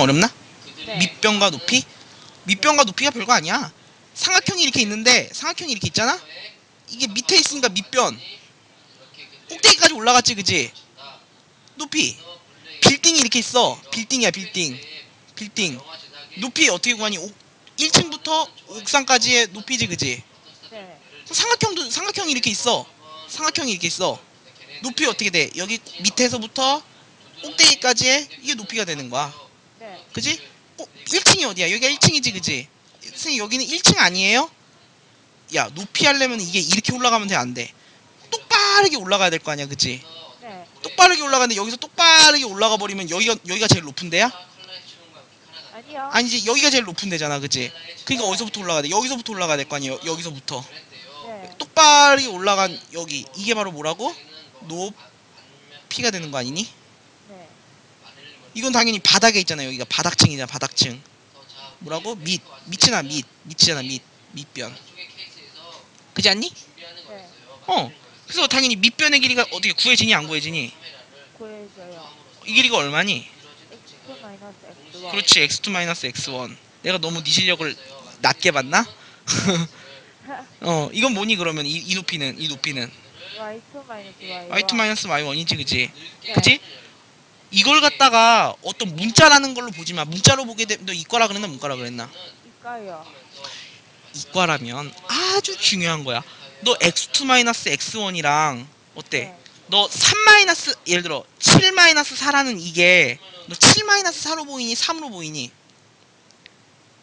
어렵나? 네. 밑변과 높이? 밑변과 높이가 별거 아니야. 삼각형이 이렇게 있는데 삼각형이 이렇게 있잖아? 이게 밑에 있으니까 밑변. 꼭대기까지 올라갔지, 그지? 높이. 빌딩이 이렇게 있어. 빌딩이야, 빌딩. 빌딩. 높이 어떻게 구하니? 1층부터 옥상까지의 높이지, 그지? 네. 삼각형도 삼각형이 이렇게 있어. 삼각형이 이렇게 있어. 높이 어떻게 돼? 여기 밑에서부터 꼭대기까지의 이게 높이가 되는 거야. 네. 그지? 어, 1층이 어디야? 여기가 1층이지, 그지? 선생님 여기는 1층 아니에요? 야, 높이 하려면 이게 이렇게 올라가면 돼, 안 돼? 똑바르게 올라가야 될 거 아니야, 그지? 네. 똑바르게 올라가는데 여기서 똑바르게 올라가 버리면 여기가 여기가 제일 높은 데야? 아니요. 아니지, 여기가 제일 높은 데잖아, 그지? 그러니까 어디서부터 올라가야 돼? 여기서부터 올라가야 될 거 아니야, 여- 여기서부터. 네. 똑바르게 올라간 여기 이게 바로 뭐라고? 높이가 되는 거 아니니? 네. 이건 당연히 바닥에 있잖아 여기가 바닥층이잖아 바닥층 뭐라고? 밑 밑이나 밑 밑이잖아 밑 밑변 그지 않니? 네. 어 그래서 당연히 밑변의 길이가 어떻게 구해지니 안 구해지니? 구해줘요. 이 길이가 얼마니? x 마이너스 x1. 그렇지 x2 x1 내가 너무 네 실력을 낮게 봤나? 어 이건 뭐니 그러면 이, 이 높이는 이 높이는 y2 마이너스 y1. y2 마이너스 y1이지 그지? 네. 그지? 이걸 갖다가 어떤 문자라는 걸로 보지 마. 문자로 보게 되면 너 이과라 그랬나 문과라 그랬나? 이까요. 이과라면 아주 중요한 거야. 너 x2 마이너스 x1이랑 어때? 네. 너3 마이너스 예를 들어 7 마이너스 4라는 이게 너7 마이너스 4로 보이니 3으로 보이니?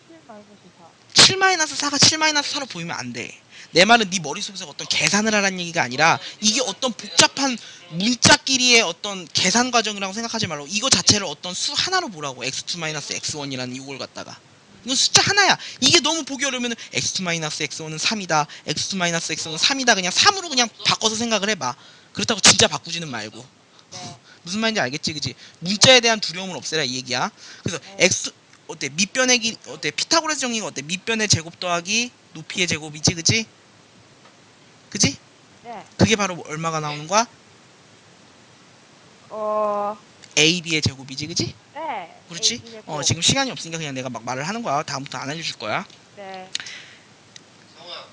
7 마이너스 4. 7 마이너스 4가 7 마이너스 4로 보이면 안 돼. 내 말은 네 머릿속에서 어떤 계산을 하라는 얘기가 아니라 이게 어떤 복잡한 문자끼리의 어떤 계산 과정이라고 생각하지 말고 이거 자체를 어떤 수 하나로 보라고. X2 마이너스 x1이라는 이걸 갖다가. 이건 숫자 하나야. 이게 너무 보기 어려우면 x2 마이너스 x1은 3이다. X2 마이너스 x1은 3이다. 그냥 3으로 그냥 바꿔서 생각을 해봐. 그렇다고 진짜 바꾸지는 말고. 네. 무슨 말인지 알겠지? 그지? 문자에 대한 두려움을 없애라 이 얘기야. 그래서 네. x 어때? 밑변의 길 어때? 피타고라스 정리가 어때? 밑변의 제곱 더하기 높이의 제곱이지? 그지 그지 네. 그게 바로 얼마가 나오는 거야 어. ab의 제곱이지 그지 네. 그렇지 A, 어. 지금 시간이 없으니까 그냥 내가 막 말을 하는 거야 다음부터 안 알려줄 거야 네.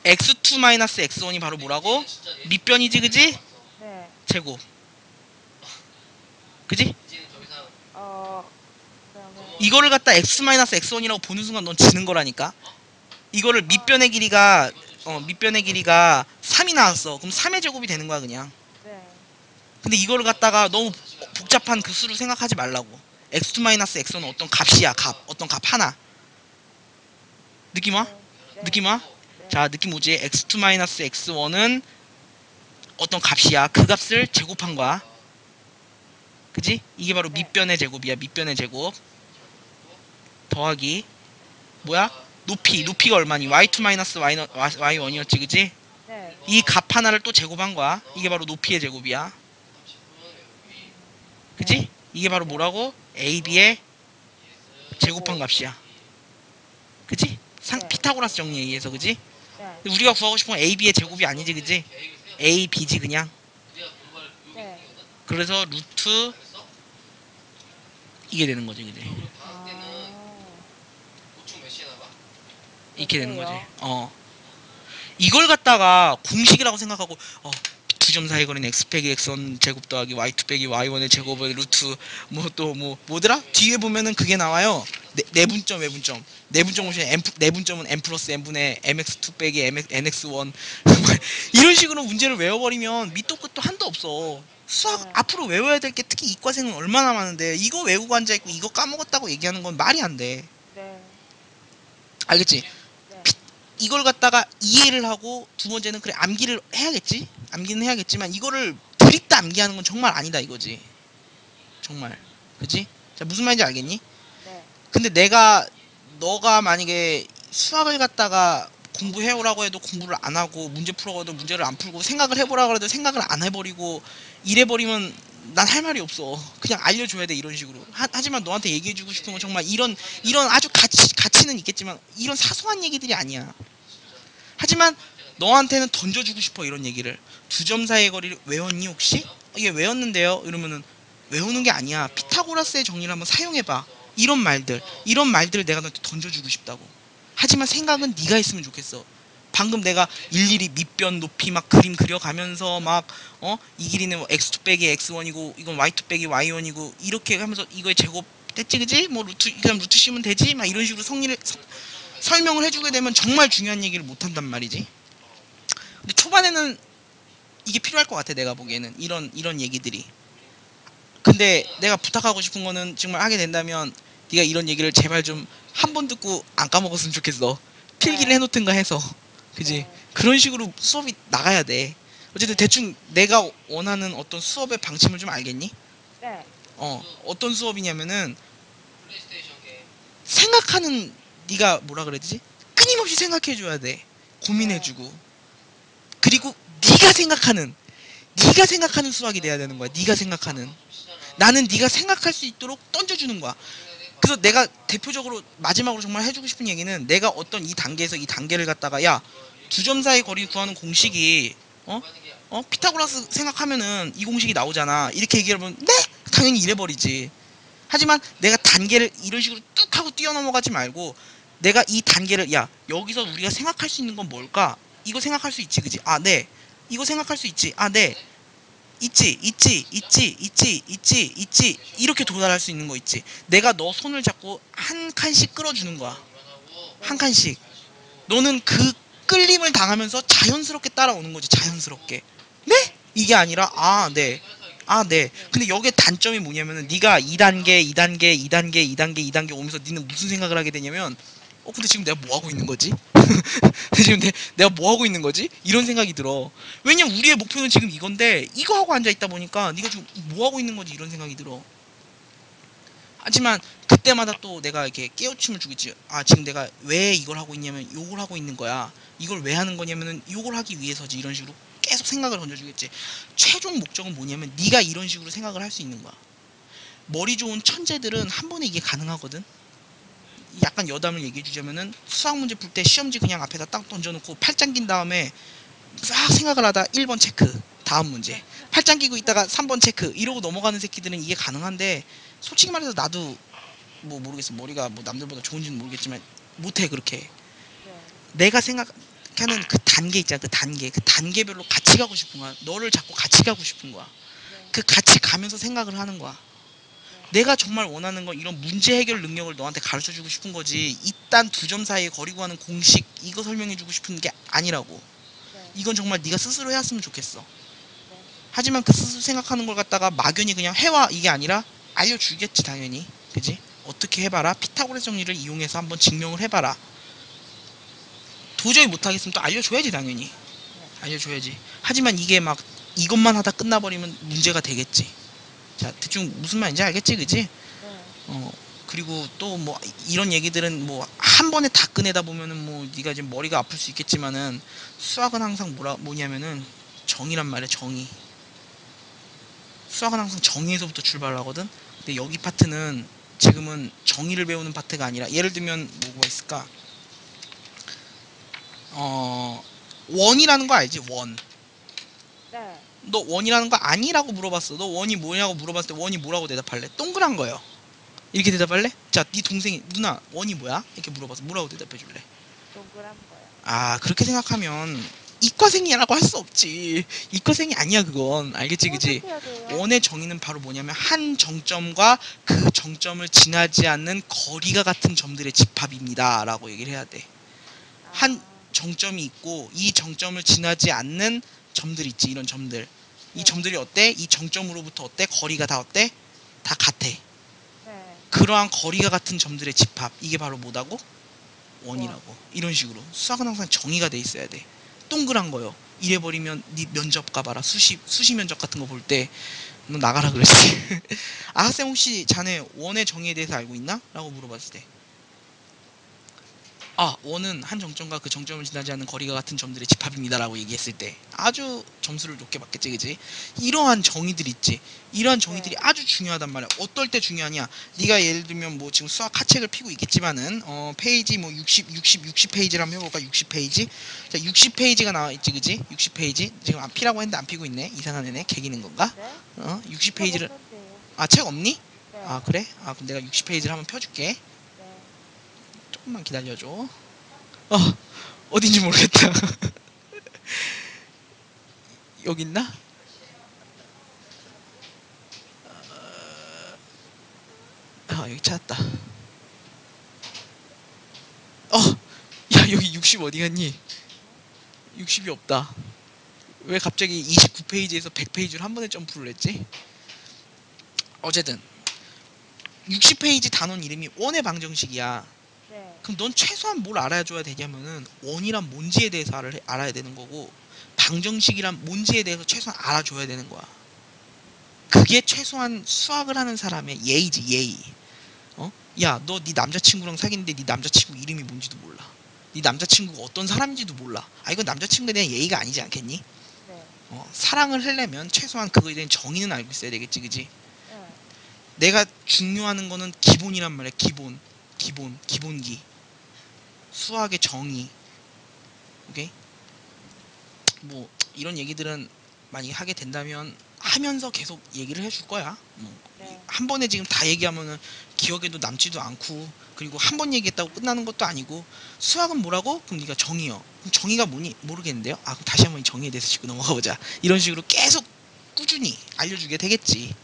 x2 마이너스 x1이 바로 뭐라고 밑변이지 그지 네. 제곱 그지 어. 이거를 갖다 x 마이너스 x1이라고 보는 순간 넌 지는 거라니까. 이거를 밑변의 길이가 어 밑변의 길이가 3이 나왔어. 그럼 3의 제곱이 되는 거야 그냥. 네. 근데 이거를 갖다가 너무 복잡한 그 수를 생각하지 말라고. x2 마이너스 x1은 어떤 값이야 값. 어떤 값 하나. 느낌 와? 네. 느낌 와? 네. 자 느낌 오지? x2 마이너스 x1은 어떤 값이야. 그 값을 제곱한 거야. 그지? 이게 바로 네. 밑변의 제곱이야. 밑변의 제곱. 더하기 뭐야? 높이. 높이가 얼마니? y2 마이너스 y1이었지. 그지? 네. 이값 하나를 또 제곱한 거야. 이게 바로 높이의 제곱이야. 그지? 이게 바로 뭐라고? AB의 제곱한 값이야. 그지? 상, 네. 피타고라스 정리에 의해서 그지? 네. 우리가 구하고 싶은 건 AB의 제곱이 아니지 그지? A, B지 그냥. 네. 그래서 루트 이게 되는 거지 그지? 이렇게 되는 거지. 어. 이걸 갖다가 공식이라고 생각하고 어, 두점 사이 거리는 x 빼기 x1 제곱 더하기 y2 빼기 y1의 제곱의 루트 뭐또뭐 뭐더라? 뒤에 보면은 그게 나와요. 네, 내분점 외분점. 내분점 오시면 n 내분점은 n 플러스 n분의 mx2 빼기 mx, nx1 이런 식으로 문제를 외워버리면 밑도 끝도 한도 없어. 수학 네. 앞으로 외워야 될 게 특히 이과생은 얼마나 많은데 이거 외우고 앉아 있고 이거 까먹었다고 얘기하는 건 말이 안 돼. 네. 알겠지? 네. 이걸 갖다가 이해를 하고 두 번째는 그래 암기를 해야겠지? 암기는 해야겠지만 이거를 드립다 암기하는 건 정말 아니다 이거지. 정말. 그지 자 무슨 말인지 알겠니? 네. 근데 내가 너가 만약에 수학을 갖다가 공부해오라고 해도 공부를 안 하고 문제 풀어도 가 문제를 안 풀고 생각을 해보라고 해도 생각을 안 해버리고 이래버리면 난 할 말이 없어. 그냥 알려줘야 돼 이런 식으로. 하, 하지만 너한테 얘기해주고 싶은 건 정말 이런 이런 아주 가치 가 치는 있겠지만 이런 사소한 얘기들이 아니야. 하지만 너한테는 던져주고 싶어 이런 얘기를. 두 점 사이의 거리를 외웠니 혹시? 이게 외웠는데요. 이러면은 외우는 게 아니야. 피타고라스의 정리를 한번 사용해봐. 이런 말들 이런 말들을 내가 너한테 던져주고 싶다고. 하지만 생각은 네가 했으면 좋겠어. 방금 내가 일일이 밑변 높이 막 그림 그려가면서 막 어? 이 길이는 뭐 x2 빼기 x1이고 이건 y2 빼기 y1이고 이렇게 하면서 이거의 제곱 됐지 그지? 뭐 루트 그냥 루트 씌우면 되지? 막 이런 식으로 성리를 서- 설명을 해주게 되면 정말 중요한 얘기를 못 한단 말이지. 근데 초반에는 이게 필요할 것 같아 내가 보기에는. 이런 이런 얘기들이. 근데 내가 부탁하고 싶은 거는 정말 하게 된다면 네가 이런 얘기를 제발 좀 한 번 듣고 안 까먹었으면 좋겠어. 필기를 네. 해놓든가 해서. 그지? 네. 그런 식으로 수업이 나가야 돼. 어쨌든 대충 내가 원하는 어떤 수업의 방침을 좀 알겠니? 네. 어 어떤 수업이냐면은 생각하는 네가 뭐라 그래야 되지? 끊임없이 생각해 줘야 돼. 고민해 주고. 그리고 네가 생각하는 네가 생각하는 수학이 돼야 되는 거야. 네가 생각하는. 나는 네가 생각할 수 있도록 던져 주는 거야. 그래서 내가 대표적으로 마지막으로 정말 해주고 싶은 얘기는 내가 어떤 이 단계에서 이 단계를 갖다가 야 두 점 사이 거리 구하는 공식이 어? 어 피타고라스 생각하면은 이 공식이 나오잖아 이렇게 얘기하면 네 당연히 이래버리지. 하지만 내가 단계를 이런 식으로 뚝 하고 뛰어넘어가지 말고 내가 이 단계를 야 여기서 우리가 생각할 수 있는 건 뭘까? 이거 생각할 수 있지 그지? 아 네. 이거 생각할 수 있지. 아 네. 있지 있지 있지 있지 있지 있지. 이렇게 도달할 수 있는 거 있지. 내가 너 손을 잡고 한 칸씩 끌어주는 거야. 한 칸씩. 너는 그 끌림을 당하면서 자연스럽게 따라오는 거지 자연스럽게. 네? 이게 아니라 아 네 아, 네. 근데 여기에 단점이 뭐냐면은 네가 2단계, 2단계, 2단계, 2단계, 2단계 오면서 니는 무슨 생각을 하게 되냐면 어 근데 지금 내가 뭐 하고 있는 거지? 지금 내, 내가 뭐 하고 있는 거지? 이런 생각이 들어. 왜냐면 우리의 목표는 지금 이건데 이거 하고 앉아 있다 보니까 네가 지금 뭐 하고 있는 거지? 이런 생각이 들어. 하지만 그때마다 또 내가 이렇게 깨우침을 주겠지. 아 지금 내가 왜 이걸 하고 있냐면 요걸 하고 있는 거야. 이걸 왜 하는 거냐면은 요걸 하기 위해서지 이런 식으로 계속 생각을 던져주겠지. 최종 목적은 뭐냐면 네가 이런 식으로 생각을 할 수 있는 거야. 머리 좋은 천재들은 한 번에 이게 가능하거든. 약간 여담을 얘기해 주자면은 수학 문제 풀 때 시험지 그냥 앞에다 딱 던져놓고 팔짱 낀 다음에 싹 생각을 하다 1번 체크 다음 문제 팔짱 끼고 있다가 3번 체크 이러고 넘어가는 새끼들은 이게 가능한데 솔직히 말해서 나도 뭐 모르겠어 머리가 뭐 남들보다 좋은지는 모르겠지만 못해 그렇게 네. 내가 생각 하는 그 단계 있잖아 그 단계. 그 단계별로 같이 가고 싶은 거야. 너를 자꾸 같이 가고 싶은 거야. 네. 그 같이 가면서 생각을 하는 거야. 내가 정말 원하는 건 이런 문제 해결 능력을 너한테 가르쳐 주고 싶은 거지. 이딴 두점 사이에 거리 구하는 공식 이거 설명해 주고 싶은 게 아니라고. 네. 이건 정말 네가 스스로 해왔으면 좋겠어. 하지만 그 스스로 생각하는 걸 갖다가 막연히 그냥 해와. 이게 아니라 알려주겠지 당연히. 그지? 어떻게 해봐라. 피타고라스 정리를 이용해서 한번 증명을 해봐라 도저히 못하겠으면 또 알려줘야지 당연히. 알려줘야지. 하지만 이게 막 이것만 하다 끝나버리면 문제가 되겠지. 자 대충 무슨 말인지 알겠지 그지? 네. 어 그리고 또 뭐 이런 얘기들은 뭐 한 번에 다 꺼내다 보면은 뭐 네가 지금 머리가 아플 수 있겠지만은 수학은 항상 뭐라 뭐냐면은 정의란 말이야 정의. 수학은 항상 정의에서부터 출발하거든? 근데 여기 파트는 지금은 정의를 배우는 파트가 아니라 예를 들면 뭐가 있을까 어 원이라는 거 알지 원 네. 너 원이라는 거 아니라고 물어봤어. 너 원이 뭐냐고 물어봤을 때 원이 뭐라고 대답할래? 동그란 거요. 이렇게 대답할래? 자, 네 동생이 누나 원이 뭐야? 이렇게 물어봐서 뭐라고 대답해 줄래? 동그란 거요. 아, 그렇게 생각하면 이과생이라고 할 수 없지. 이과생이 아니야, 그건. 알겠지, 그지? 원의 정의는 바로 뭐냐면 한 정점과 그 정점을 지나지 않는 거리가 같은 점들의 집합입니다 라고 얘기를 해야 돼. 한 아, 정점이 있고 이 정점을 지나지 않는 점들 있지 이런 점들. 이 네. 점들이 어때? 이 정점으로부터 어때? 거리가 다 어때? 다 같아. 네. 그러한 거리가 같은 점들의 집합 이게 바로 뭐다고? 원이라고. 이런 식으로. 수학은 항상 정의가 돼 있어야 돼. 동그란 거요. 이래 버리면 네 면접 가봐라. 수시 수시 면접 같은 거 볼 때 너 나가라 그랬지. 아 학생 혹시 자네 원의 정의에 대해서 알고 있나? 라고 물어봤을 때 아, 원은 한 정점과 그 정점을 지나지 않는 거리가 같은 점들의 집합입니다라고 얘기했을 때 아주 점수를 높게 받겠지, 그지? 이러한 정의들 있지. 이러한 정의들이 아주 중요하단 말이야. 어떨 때 중요하냐? 네가 예를 들면 뭐 지금 수학 하책을 피고 있겠지만은 어 페이지 뭐 60, 60, 60 페이지를 한번 해볼까? 60 페이지. 자, 60 페이지가 나와 있지, 그지? 60 페이지. 지금 안 피라고 했는데 안 피고 있네. 이상한 애네. 개기는 건가? 네. 어? 60 페이지를. 아 책 없니? 네. 아 그래? 아 그럼 내가 60 페이지를 한번 펴줄게 네. 조금만 기다려줘 어 어딘지 모르겠다 여기 있나? 어, 아 여기 찾았다 어 야 여기 60 어디 갔니? 60이 없다 왜 갑자기 29페이지에서 100페이지를 한 번에 점프를 했지? 어쨌든 60페이지 단원 이름이 원의 방정식이야 네. 그럼 넌 최소한 뭘 알아줘야 되냐면은 원이란 뭔지에 대해서 알아, 알아야 되는 거고 방정식이란 뭔지에 대해서 최소한 알아줘야 되는 거야. 그게 최소한 수학을 하는 사람의 예의지 예의. 어? 야, 너 네 남자친구랑 사귀는데 네 남자친구 이름이 뭔지도 몰라. 네 남자친구가 어떤 사람인지도 몰라. 아 이건 남자친구에 대한 예의가 아니지 않겠니? 네. 어, 사랑을 하려면 최소한 그거에 대한 정의는 알고 있어야 되겠지, 그지? 네. 내가 중요하는 거는 기본이란 말이야. 기본, 기본, 기본기. 수학의 정의. 오케이? 뭐 이런 얘기들은 만약에 하게 된다면 하면서 계속 얘기를 해줄 거야. 뭐 네. 한 번에 지금 다 얘기하면은 기억에도 남지도 않고 그리고 한 번 얘기했다고 끝나는 것도 아니고 수학은 뭐라고? 그럼 네가 정의요. 그럼 정의가 뭐니 모르겠는데요. 아 그럼 다시 한번 이 정의에 대해서 짚고 넘어가 보자. 이런 식으로 계속 꾸준히 알려주게 되겠지.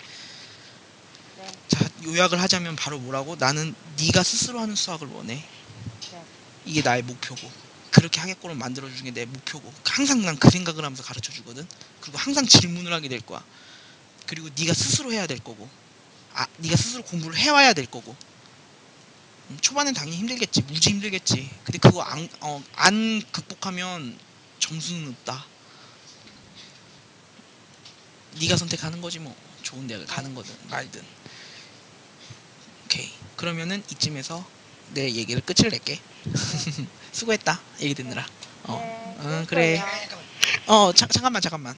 네. 자 요약을 하자면 바로 뭐라고? 나는 네가 스스로 하는 수학을 원해. 네. 이게 나의 목표고 그렇게 하게끔 만들어주는 게 내 목표고 항상 난 그 생각을 하면서 가르쳐 주거든. 그리고 항상 질문을 하게 될 거야. 그리고 네가 스스로 해야 될 거고, 아 네가 스스로 공부를 해와야 될 거고. 음, 초반엔 당연히 힘들겠지, 무지 힘들겠지. 근데 그거 안, 어, 안 극복하면 점수는 없다. 네가 선택하는 거지 뭐. 좋은 대학을 가는 거든 말든. 오케이. 그러면은 이쯤에서 내 얘기를 끝을 낼게. 수고했다. 얘기 듣느라. 어. 네. 응, 그럴 그래. 거예요. 어, 자, 잠깐만, 잠깐만.